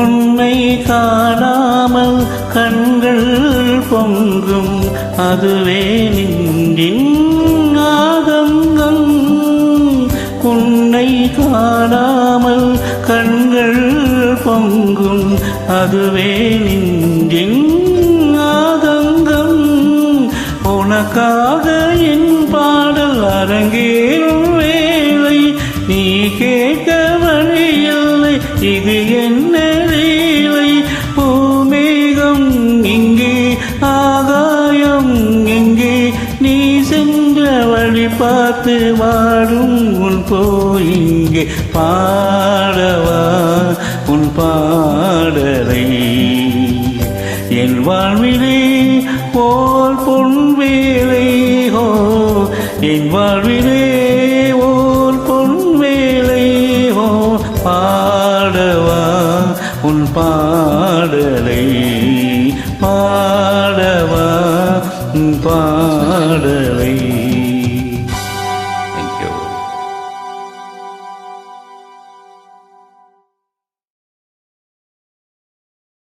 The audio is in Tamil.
உண்மை காணாமல் கண்கள் பொங்கும். அதுவே நின்றின் ஆதங்கம் உன்னை காணாமல் கண்கள் பொங்கும். அதுவே நின்றின் ஆதங்கம் உனக்காக என் பாடல் அரங்கேறும் வேலை நீ கேட்க வழியில்லை. இது என் பார்த்து வாடும் உன் போயிங்கே பாடவா உன் பாடலை. என் வாழ்விலே போல் பொன் வேலை ஹோ என் வாழ்விலே ஓர் பொன் வேலை ஹோ பாடவா உன் பாடலை. பாடவா உன் பாடலை.